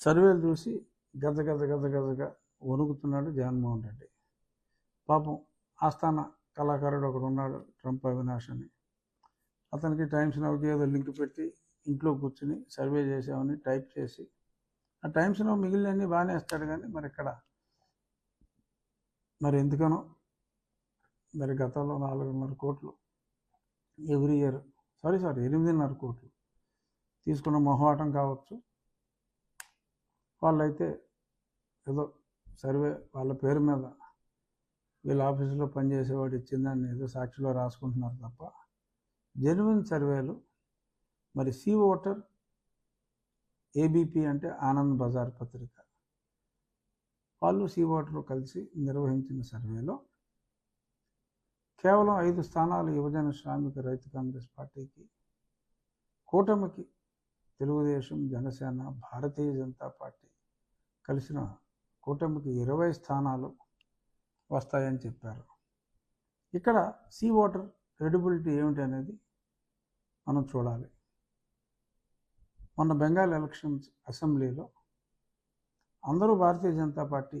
సర్వేలు చూసి గజ గజ గజ గజగా వణుకుతున్నాడు జగన్మోహన్ రెడ్డి. పాపం ఆస్థాన కళాకారుడు ఒకడు ఉన్నాడు ట్రంప్ అవినాష్ అని అతనికి టైమ్స్ నవ్వుకి ఏదో లింక్ పెట్టి ఇంట్లో కూర్చుని సర్వే చేసామని టైప్ చేసి ఆ టైమ్స్ నవ్వు మిగిలినన్నీ బాగానే వేస్తాడు కానీ మరి ఇక్కడ మరి ఎందుకనో? మరి గతంలో నాలుగున్నర కోట్లు ఎవ్రీ ఇయర్ సారీ సారీ ఎనిమిదిన్నర కోట్లు తీసుకున్న మొహమాటం కావచ్చు. వాళ్ళైతే ఏదో సర్వే వాళ్ళ పేరు మీద వీళ్ళ ఆఫీసులో పనిచేసేవాడు ఇచ్చిందని ఏదో సాక్షిలో రాసుకుంటున్నారు తప్ప జెన్యున్ సర్వేలు మరి సి ఓటర్ ఏబీపీ అంటే ఆనంద్ బజార్ పత్రిక. వాళ్ళు సి ఓటర్ కలిసి నిర్వహించిన సర్వేలో కేవలం ఐదు స్థానాలు యువజన శ్రామిక రైతు కాంగ్రెస్ పార్టీకి కూటమికి తెలుగుదేశం జనసేన భారతీయ జనతా పార్టీ కలిసిన కూటమికి ఇరవై స్థానాలు వస్తాయని చెప్పారు. ఇక్కడ సీ వాటర్ క్రెడిబిలిటీ ఏమిటి అనేది మనం చూడాలి. మొన్న బెంగాల్ ఎలక్షన్స్ అసెంబ్లీలో అందరూ భారతీయ జనతా పార్టీ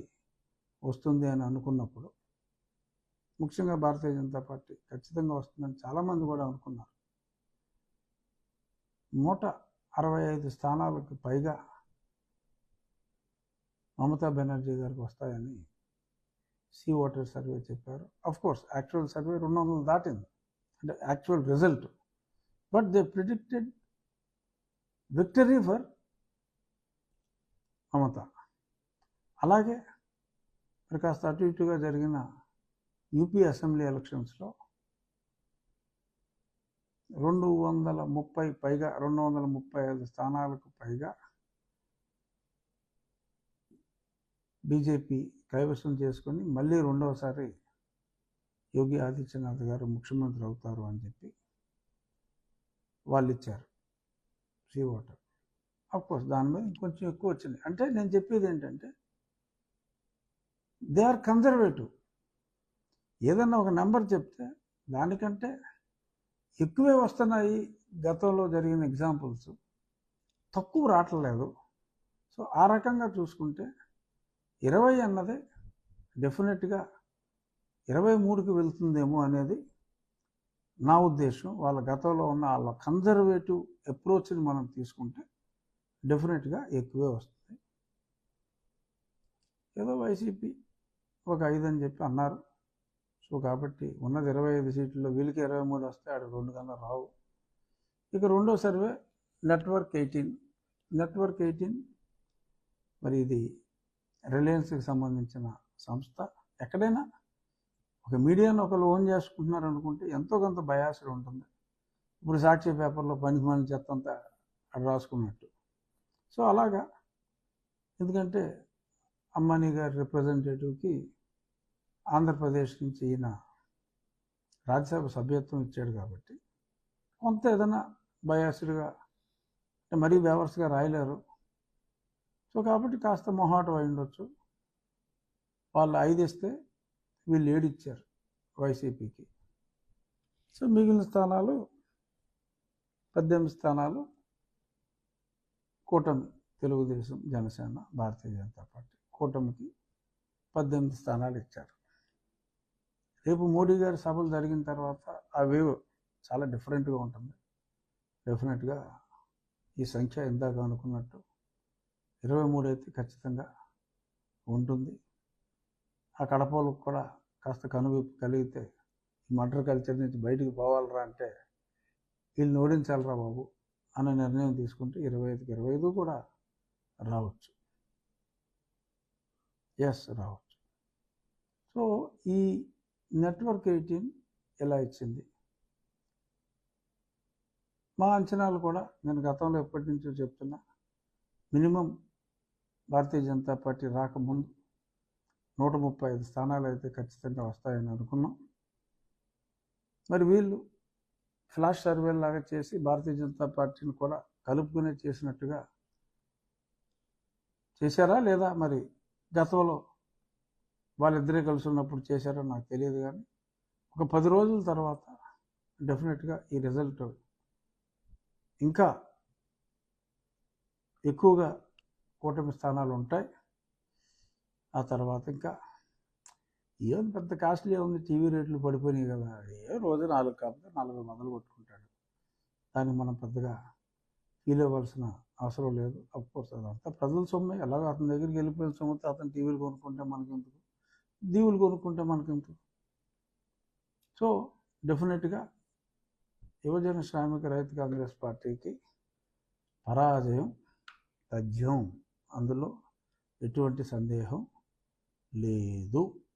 వస్తుంది అని అనుకున్నప్పుడు ముఖ్యంగా భారతీయ జనతా పార్టీ ఖచ్చితంగా వస్తుందని చాలామంది కూడా అనుకున్నారు. నూట అరవై ఐదు స్థానాలకు పైగా మమతా బెనర్జీ గారికి వస్తాయని సి వాటర్ సర్వే చెప్పారు. అఫ్ కోర్స్ యాక్చువల్ సర్వే రెండు వందలు దాటింది. అంటే actual result but they predicted victory for Mamata. అలాగే మరి కాస్త అటు ఇటుగా జరిగిన యూపీ అసెంబ్లీ ఎలక్షన్స్లో రెండు వందల ముప్పై పైగా రెండు వందల ముప్పై ఐదు స్థానాలకు పైగా బీజేపీ కైవసం చేసుకొని మళ్ళీ రెండవసారి యోగి ఆదిత్యనాథ్ గారు ముఖ్యమంత్రి అవుతారు అని చెప్పి వాళ్ళు ఇచ్చారు సీ ఓటర్. అఫ్కోర్స్ దాని మీద ఇంకొంచెం ఎక్కువ వచ్చింది. అంటే నేను చెప్పేది ఏంటంటే దే ఆర్ కన్జర్వేటివ్ ఏదన్నా ఒక నెంబర్ చెప్తే దానికంటే ఎక్కువే వస్తున్నాయి గతంలో జరిగిన ఎగ్జాంపుల్స్ తక్కువ రావట్లేదు. సో ఆ రకంగా చూసుకుంటే ఇరవై అన్నది డెఫినెట్గా ఇరవై మూడుకి వెళ్తుందేమో అనేది నా ఉద్దేశం. వాళ్ళ గతంలో ఉన్న వాళ్ళ కన్జర్వేటివ్ అప్రోచ్ని మనం తీసుకుంటే డెఫినెట్గా ఎక్కువే వస్తుంది. ఏదో వైసీపీ ఒక ఐదు అని చెప్పి అన్నారు. సో కాబట్టి ఉన్నది ఇరవై ఐదు సీట్లలో వీళ్ళకి ఇరవై మూడు వస్తే ఆడ రెండు కన్నా రావు. ఇక రెండో survey network eighteen network eighteen మరి ఇది రిలయన్స్కి సంబంధించిన సంస్థ ఎక్కడైనా ఒక మీడియాను ఒకరు ఓన్ చేసుకుంటున్నారు అనుకుంటే ఎంతో కొంత బయాసుడు ఉంటుంది. ఇప్పుడు సాక్షి పేపర్లో పనికి మన చెత్త అంతా అక్కడ రాసుకున్నట్టు. సో అలాగా. ఎందుకంటే అమ్మానీ గారి రిప్రజెంటేటివ్కి ఆంధ్రప్రదేశ్ నుంచి ఈయన రాజ్యసభ సభ్యత్వం ఇచ్చాడు కాబట్టి కొంత ఏదైనా బయాస్డ్గా మరీ బేవర్స్గా రాయలేరు. సో కాబట్టి కాస్త మొహాటం అయి ఉండొచ్చు. వాళ్ళు ఐదు ఇస్తే వీళ్ళు ఏడు ఇచ్చారు వైసీపీకి. సో మిగిలిన స్థానాలు పద్దెనిమిది స్థానాలు కూటమి తెలుగుదేశం జనసేన భారతీయ జనతా పార్టీ కూటమికి పద్దెనిమిది స్థానాలు ఇచ్చారు. రేపు మోడీ గారి సభలు జరిగిన తర్వాత ఆ వేవ్ చాలా డిఫరెంట్గా ఉంటుంది. డెఫినెట్గా ఈ సంఖ్య ఇందాక అనుకున్నట్టు ఇరవై మూడు అయితే ఖచ్చితంగా ఉంటుంది. ఆ కడపలకు కూడా కాస్త కనువిప్పు కలిగితే ఈ మటర్ కల్చర్ నుంచి బయటికి పోవాలరా అంటే వీళ్ళని ఓడించాలరా బాబు అనే నిర్ణయం తీసుకుంటే ఇరవై ఐదుకి ఇరవై ఐదు కూడా రావచ్చు. ఎస్ రావచ్చు. సో ఈ నెట్వర్క్ ఎయిటీన్ ఎలా ఇచ్చింది? మా అంచనాలు కూడా నేను గతంలో ఎప్పటి నుంచో చెప్తున్నా మినిమం భారతీయ జనతా పార్టీ రాకముందు నూట ముప్పై ఐదు స్థానాలు అయితే ఖచ్చితంగా వస్తాయని అనుకున్నాం. మరి వీళ్ళు ఫ్లాష్ సర్వే లాగా చేసి భారతీయ జనతా పార్టీని కూడా కలుపుకునే చేసినట్టుగా చేశారా లేదా మరి గతంలో వాళ్ళిద్దరే కలిసి ఉన్నప్పుడు చేశారో నాకు తెలియదు కానీ ఒక పది రోజుల తర్వాత డెఫినెట్గా ఈ రిజల్ట్ ఇంకా ఎక్కువగా కూటమి స్థానాలు ఉంటాయి. ఆ తర్వాత ఇంకా ఏం పెద్ద కాస్ట్లీ ఉంది టీవీ రేట్లు పడిపోయినాయి కదా. ఏ రోజు నాలుగు కాకపోతే నలభై మొదలు కొట్టుకుంటాడు. దానికి మనం పెద్దగా ఫీల్ అవ్వాల్సిన అవసరం లేదు. అఫ్కోర్స్ అదంతా ప్రజల సొమ్మే. ఎలాగో అతని దగ్గరికి వెళ్ళిపోయిన సొమ్ముతో అతను టీవీలు కొనుక్కుంటే మనకెందుకు? దీవులు కొనుక్కుంటే మనకెందుకు? సో డెఫినెట్గా యువజన శ్రామిక రైతు కాంగ్రెస్ పార్టీకి పరాజయం తథ్యం అందులో ఎటువంటి సందేహం లేదు.